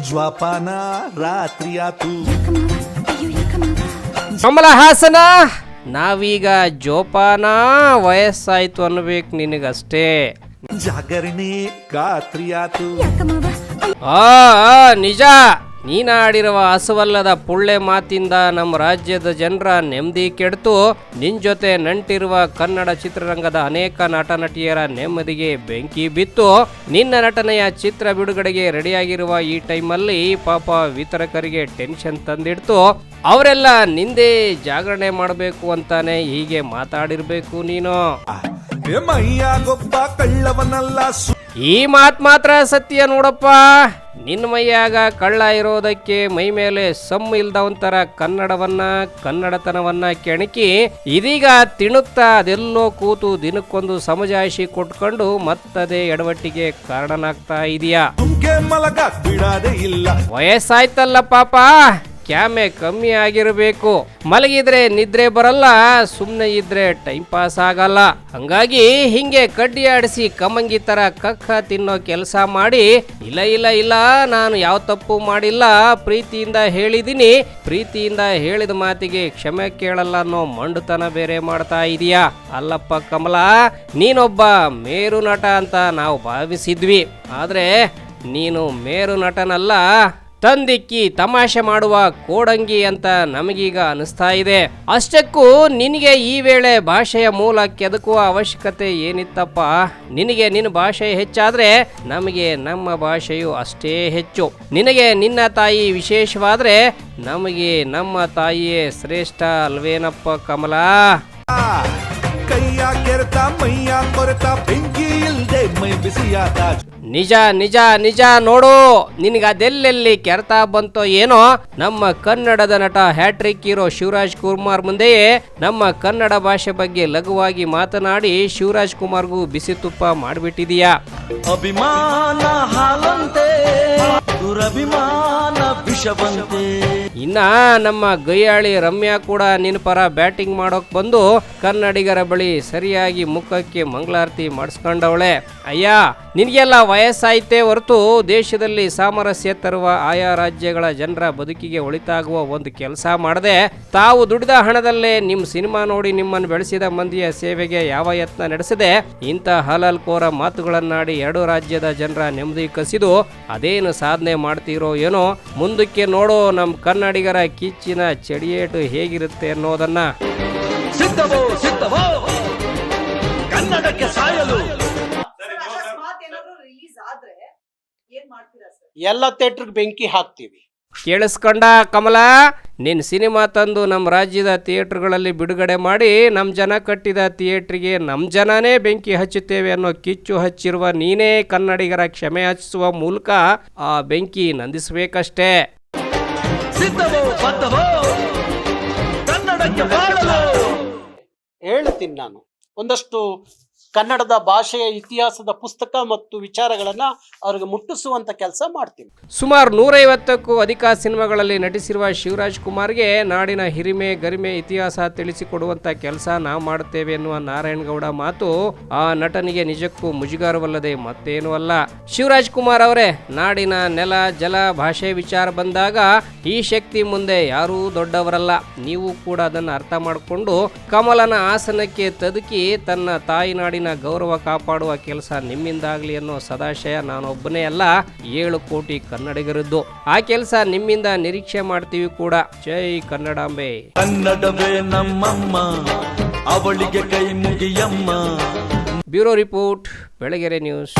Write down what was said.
ಜ್ವಾಪಾನ ರಾತ್ರಿಯಾತು ಕಮಲ ಹಾಸನ ನಾವೀಗ ಜೋಪಾನ ವಯಸ್ಸಾಯ್ತು ಅನ್ಬೇಕು ನಿನಗಷ್ಟೇ. ಜಾಗರಣೆ ಗಾತ್ರಿ ಆತು. ಆ ಆ, ನಿಜ. ನೀನಾಡಿರುವ ಹಸುವಲ್ಲದ ಪುಳ್ಳೆ ಮಾತಿಂದ ನಮ್ಮ ರಾಜ್ಯದ ಜನರ ನೆಮ್ಮದಿ ಕೆಡ್ತು. ನಿನ್ ಜೊತೆ ನಂಟಿರುವ ಕನ್ನಡ ಚಿತ್ರರಂಗದ ಅನೇಕ ನಟ ನಟಿಯರ ನೆಮ್ಮದಿಗೆ ಬೆಂಕಿ ಬಿತ್ತು. ನಿನ್ನ ನಟನೆಯ ಚಿತ್ರ ಬಿಡುಗಡೆಗೆ ರೆಡಿಯಾಗಿರುವ ಈ ಟೈಮಲ್ಲಿ ಪಾಪ ವಿತರಕರಿಗೆ ಟೆನ್ಷನ್ ತಂದಿಡ್ತು. ಅವರೆಲ್ಲ ನಿಂದೇ ಜಾಗರಣೆ ಮಾಡಬೇಕು ಅಂತಾನೆ ಹೀಗೆ ಮಾತಾಡಿರ್ಬೇಕು ನೀನು. ಈ ಮಾತ್ ಮಾತ್ರ ಸತ್ಯ ನೋಡಪ್ಪ. ನಿನ್ನ ಮೈಯಾಗ ಕಳ್ಳ ಇರೋದಕ್ಕೆ ಮೈ ಮೇಲೆ ಸಮ್ ಇಲ್ದವಂತರ ಕನ್ನಡವನ್ನ ಕನ್ನಡತನವನ್ನ ಕೆಣಕಿ ಇದೀಗ ತಿಣುತ್ತಾ ಅದೆಲ್ಲೋ ಕೂತು ದಿನಕ್ಕೊಂದು ಸಮಜಾಯಿಷಿ ಕೊಟ್ಕೊಂಡು ಮತ್ತದೇ ಎಡವಟ್ಟಿಗೆ ಕಾರಣನಾಗ್ತಾ ಇದೆಯಾ? ಮಲಗ ಬಿಡಾದೆ ಇಲ್ಲ. ವಯಸ್ಸಾಯ್ತಲ್ಲ ಪಾಪ. ಕ್ಯಾಮೆ ಕಮ್ಮಿ ಆಗಿರಬೇಕು. ಮಲಗಿದ್ರೆ ನಿದ್ರೆ ಬರಲ್ಲ ಸುಮ್ಮನೆ ಇದ್ರೆ ಟೈಮ್ ಪಾಸ್ ಆಗಲ್ಲ. ಹಂಗಾಗಿ ಹಿಂಗೆ ಕಡ್ಡಿ ಆಡಿಸಿ ಕಮಂಗಿ ತರ ಕಕ್ಕ ತಿನ್ನೋ ಕೆಲಸ ಮಾಡಿ, ಇಲ್ಲ ಇಲ್ಲ ಇಲ್ಲ, ನಾನು ಯಾವ ತಪ್ಪು ಮಾಡಿಲ್ಲ, ಪ್ರೀತಿಯಿಂದ ಹೇಳಿದೀನಿ. ಪ್ರೀತಿಯಿಂದ ಹೇಳಿದ ಮಾತಿಗೆ ಕ್ಷಮೆ ಕೇಳಲ್ಲ ಅನ್ನೋ ಮಂಡುತನ ಬೇರೆ ಮಾಡ್ತಾ ಇದೀಯಾ. ಅಲ್ಲಪ್ಪ ಕಮಲ, ನೀನೊಬ್ಬ ಮೇರು ನಟ ಅಂತ ನಾವು ಭಾವಿಸಿದ್ವಿ. ಆದ್ರೆ ನೀನು ಮೇರು ನಟನಲ್ಲ ತಂದಿಕ್ಕಿ ತಮಾಷೆ ಮಾಡುವ ಕೋಡಂಗಿ ಅಂತ ನಮಗೀಗ ಅನಿಸ್ತಾ ಇದೆ. ಅಷ್ಟಕ್ಕೂ ನಿನಗೆ ಈ ವೇಳೆ ಭಾಷೆಯ ಮೂಲ ಕೆದಕುವ ಅವಶ್ಯಕತೆ ಏನಿತ್ತಪ್ಪ? ನಿನಗೆ ನಿನ್ನ ಭಾಷೆ ಹೆಚ್ಚಾದ್ರೆ ನಮಗೆ ನಮ್ಮ ಭಾಷೆಯು ಅಷ್ಟೇ ಹೆಚ್ಚು. ನಿನಗೆ ನಿನ್ನ ತಾಯಿ ವಿಶೇಷವಾದ್ರೆ ನಮಗೆ ನಮ್ಮ ತಾಯಿಯೇ ಶ್ರೇಷ್ಠ ಅಲ್ವೇನಪ್ಪ ಕಮಲಾ? ಕೈಯ ಕೆರೆತ, ಮೈಯ ಕೊರೆತ, ಬೆಂಕಿ ಇಲ್ದೆ ಮೈ ಬಿಸಿಯಾದ ನಿಜ ನಿಜ ನಿಜ ನೋಡು. ನಿನಗೆ ಅದೆಲ್ಲೆಲ್ಲಿ ಕೆರೆತ ಬಂತೋ ಏನೋ? ನಮ್ಮ ಕನ್ನಡದ ನಟ ಹ್ಯಾಟ್ರಿಕ್ ಹೀರೋ ಶಿವರಾಜ್ ಕುಮಾರ್ ಮುಂದೆಯೇ ನಮ್ಮ ಕನ್ನಡ ಭಾಷೆ ಬಗ್ಗೆ ಲಘುವಾಗಿ ಮಾತನಾಡಿ ಶಿವರಾಜ್ ಕುಮಾರ್ಗೂ ಬಿಸಿ ತುಪ್ಪ ಮಾಡಿಬಿಟ್ಟಿದೀಯಾ. ಅಭಿಮಾನ ಹಾಲಂತೆ. ದುರಭಿಮಾನ ವಿಷವಂತೆ. ಇನ್ನ ನಮ್ಮ ಗೈಯಾಳಿ ರಮ್ಯಾ ಕೂಡ ನಿನ್ನ ಪರ ಬ್ಯಾಟಿಂಗ್ ಮಾಡೋಕ್ ಬಂದು ಕನ್ನಡಿಗರ ಬಳಿ ಸರಿಯಾಗಿ ಮುಖಕ್ಕೆ ಮಂಗಳಾರತಿ ಮಾಡಿಸ್ಕೊಂಡವಳೆ. ಅಯ್ಯ, ನಿನಗೆಲ್ಲ ವಯಸ್ಸಾಯ್ತೇ ಹೊರತು ದೇಶದಲ್ಲಿ ಸಾಮರಸ್ಯ ತರುವ ಆಯಾ ರಾಜ್ಯಗಳ ಜನರ ಬದುಕಿಗೆ ಒಳಿತಾಗುವ ಒಂದು ಕೆಲಸ ಮಾಡದೆ. ತಾವು ದುಡಿದ ಹಣದಲ್ಲೇ ನಿಮ್ಮ ಸಿನಿಮಾ ನೋಡಿ ನಿಮ್ಮನ್ನು ಬೆಳೆಸಿದ ಮಂದಿಯ ಸೇವೆಗೆ ಯಾವ ಯತ್ನ ನಡೆಸದೆ? ಇಂಥ ಹಲಲ್ ಕೋರ ಮಾತುಗಳನ್ನಾಡಿ ಎರಡು ರಾಜ್ಯದ ಜನರ ನೆಮ್ಮದಿ ಕಸಿದು ಅದೇನು ಸಾಧನೆ ಮಾಡ್ತೀರೋ ಏನೋ ಮುಂದಕ್ಕೆ ನೋಡೋ ನಮ್ಮ ಕನ್ನಡಿಗರ ಕಿಚ್ಚಿನ ಚಡಿಯೇಟು ಹೇಗಿರುತ್ತೆ ಅನ್ನೋದನ್ನ. ಸಿದ್ಧವೋ ಸಿದ್ಧವೋ. ಕನ್ನಡಕ್ಕೆ ಸಾಯಲು. ಅಕಸ್ಮಾತ್ ಏನಾದ್ರು ರಿಲೀಸ್ ಆದ್ರೆ ಏನ್ ಮಾಡ್ತೀರಾ ಸರ್? ಎಲ್ಲ ಥಿಯೇಟ್ರಿಗೆ ಬೆಂಕಿ ಹಾಕ್ತೀವಿ. ಕೇಳಿಸ್ಕೊಂಡ ಕಮಲ ನಿನ್ನ ಸಿನಿಮಾ ತಂದು ನಮ್ಮ ರಾಜ್ಯದ ಥಿಯೇಟ್ರ್ಗಳಲ್ಲಿ ಬಿಡುಗಡೆ ಮಾಡಿ ನಮ್ಮ ಜನ ಕಟ್ಟಿದ ಥಿಯೇಟ್ರಿಗೆ ನಮ್ಮ ಜನನೇ ಬೆಂಕಿ ಹಚ್ಚುತ್ತೇವೆ ಅನ್ನೋ ಕಿಚ್ಚು ಹಚ್ಚಿರುವ ನೀನೇ ಕನ್ನಡಿಗರ ಕ್ಷಮೆ ಹಚ್ಚಿಸುವ ಮೂಲಕ ಆ ಬೆಂಕಿ ನಂದಿಸಬೇಕಷ್ಟೇ. ಹೇಳ್ತೀನಿ ನಾನು. ಒಂದಷ್ಟು ಕನ್ನಡದ ಭಾಷೆಯ ಇತಿಹಾಸದ ಪುಸ್ತಕ ಮತ್ತು ವಿಚಾರಗಳನ್ನ ಅವ್ರಿಗೆ ಮುಟ್ಟಿಸುವಂತ ಕೆಲಸ ಮಾಡ್ತೀವಿ ಸುಮಾರು ನೂರೈವತ್ತಕ್ಕೂ ಅಧಿಕ ಸಿನಿಮಾಗಳಲ್ಲಿ ನಟಿಸಿರುವ ಶಿವರಾಜ್ ಕುಮಾರ್ಗೆ ನಾಡಿನ ಹಿರಿಮೆ, ಗರಿಮೆ ಇತಿಹಾಸ ತಿಳಿಸಿಕೊಡುವಂತ ಕೆಲಸ ನಾವು ಮಾಡುತ್ತೇವೆ ಎನ್ನುವ ನಾರಾಯಣಗೌಡ ಮಾತು ಆ ನಟನಿಗೆ ನಿಜಕ್ಕೂ ಮುಜುಗಾರವಲ್ಲದೆ ಮತ್ತೇನೂ ಅಲ್ಲ. ಶಿವರಾಜ್ ಕುಮಾರ್ ಅವರೇ, ನಾಡಿನ ನೆಲ, ಜಲ, ಭಾಷೆ, ವಿಚಾರ ಬಂದಾಗ ಈ ಶಕ್ತಿ ಮುಂದೆ ಯಾರೂ ದೊಡ್ಡವರಲ್ಲ. ನೀವು ಕೂಡ ಅದನ್ನು ಅರ್ಥ ಮಾಡಿಕೊಂಡು ಕಮಲನ ಆಸನಕ್ಕೆ ತದುಕಿ ತನ್ನ ಗೌರವ ಕಾಪಾಡುವ ಕೆಲಸ ನಿಮ್ಮಿಂದಾಗಲಿ ಅನ್ನೋ ಸದಾಶಯ ನಾನೊಬ್ಬನೇ ಅಲ್ಲ ಏಳು ಕೋಟಿ ಕನ್ನಡಿಗರದ್ದು. ಆ ಕೆಲಸ ನಿಮ್ಮಿಂದ ನಿರೀಕ್ಷೆ ಮಾಡ್ತೀವಿ ಕೂಡ. ಜೈ ಕನ್ನಡಾಂಬೆ. ಕನ್ನಡವೇ ನಮ್ಮಮ್ಮ ಅವಳಿಗೆ ಕೈ ಮುಗಿಯಮ್ಮ. Bureau report Belagere news.